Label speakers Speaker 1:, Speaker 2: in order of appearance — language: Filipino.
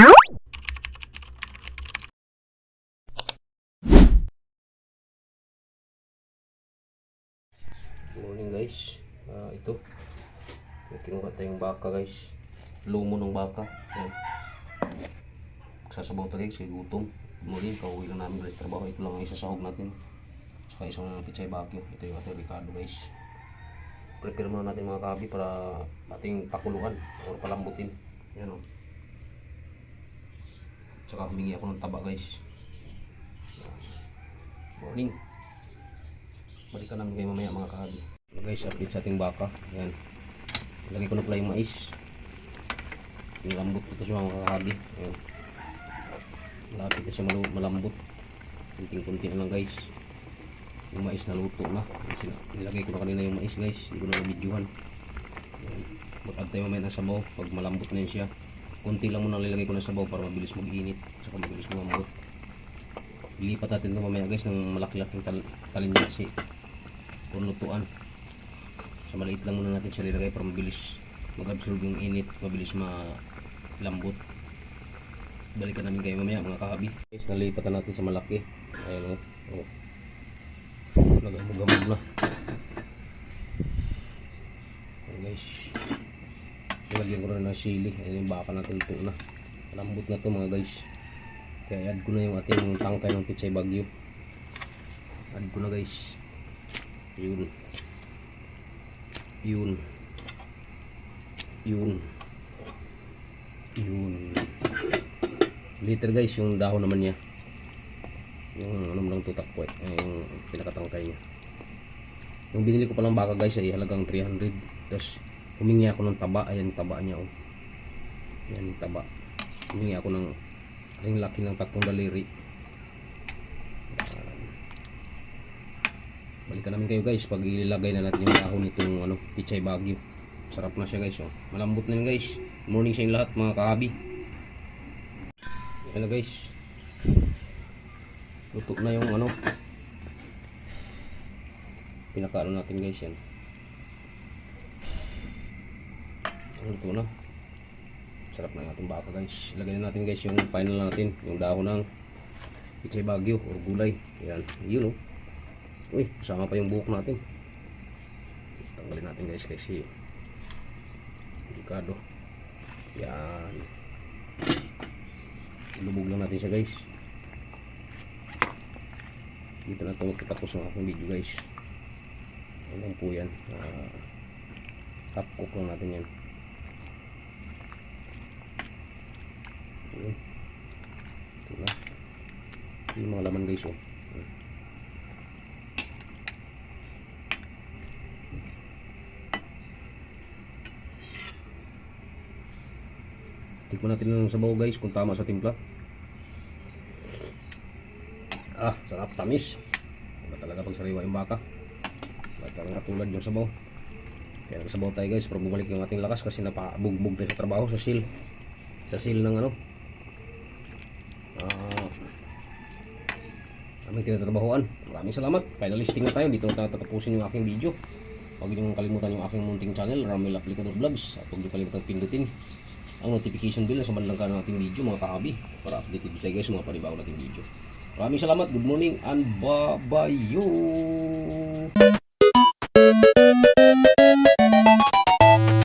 Speaker 1: Morning guys. Ah, ito. Kinuha tayong baka guys. Lumo ng baka. Ayan. Sasabaw tayo guys kay gutom. Morning, pauwi lang namin guys trabaho. Ito lang ang isasahog natin. Saka isang na pichay bakyo. Ito yung ating Ricardo guys. Prepare muna natin mga kabi para ating pakuluan or palambutin. Yan o. Tsaka humingi ako ng taba guys. Morning. Balikan namin kayo mamaya mga kahabi. So guys, update sa ating baka. Ayan. Lagay ko na pala yung mais. Yung lambot ito siya mga kahabi. Ayan. Malapit na siya malambot. Kunting-kunti na lang guys. Yung mais na luto na. Nilagay ko na kanina yung mais guys. Hindi ko na nabidyohan. Mag-add tayo mamaya ng sabaw. Pag malambot na yun siya. Kunti lang muna nilagay ko ng sabaw para mabilis mag-init. Saka mabilis lumambot. Ilipat natin ito mamaya guys ng malaki-laking tal talinjasi o lutuan. Sa maliit lang muna natin siya nilagay para mabilis mag-absorb yung init, mabilis malambot. Balikan namin kayo mamaya mga kahabi. Guys, nalipatan natin sa malaki. Ayun o. Oh. Nagamog-gamog na. Ayun guys. Nilagyan ko na ng sili. Ayun yung baka natin ito na. Malambot na to mga guys. Kaya add ko na yung ating tangkay ng pichay bagyo. Add ko na guys. Yun. Yun. Yun. Yun. Liter guys yung dahon naman niya. Yung ano lang tutak po eh. Yung pinakatangkay niya. Yung binili ko palang baka guys ay halagang 300. Tapos humingi ako ng taba. Ayan taba niya oh. Ayan taba. Humingi ako ng kasing laki ng tatlong daliri. Balikan namin kayo guys pag ilagay na natin yung dahon nitong ano, pichay bagyo. Sarap na siya guys oh. Malambot na yun guys. Morning sa lahat mga kahabi. Ayan guys. Luto na yung ano. Pinakaano natin guys yan. Luto na. Sarap na yung ating baka guys. Ilagay na natin guys yung final natin. Yung dahon ng pichay bagyo or gulay. Ayan. Yun oh. Uy, kasama pa yung buhok natin. Tanggalin natin guys kasi delikado. Yan. Lubog lang natin siya guys. Dito na ito magtatapos ang aking video guys. Ano lang po yan. Uh, top cook lang natin yan. Yun. Ito na. Yung mga laman guys oh. Tikman natin ng sabaw guys kung tama sa timpla. Ah, sarap tamis. Iba talaga pag sariwa yung baka. At ang katulad yung sabaw. Kaya nagsabaw tayo guys para bumalik yung ating lakas kasi napabugbog tayo sa trabaho sa seal. Sa seal ng ano. Ah, aming tinatrabahoan. Maraming salamat. Final listing na tayo. Dito na tatapusin yung aking video. Huwag niyo kalimutan yung aking munting channel, Ramil Aplicador Vlogs. At huwag niyo kalimutan pindutin ang notification bell sa bandang kanan ng ating video mga kahabi para updated tayo guys mga panibawang nating video. Maraming salamat, good morning and bye-bye!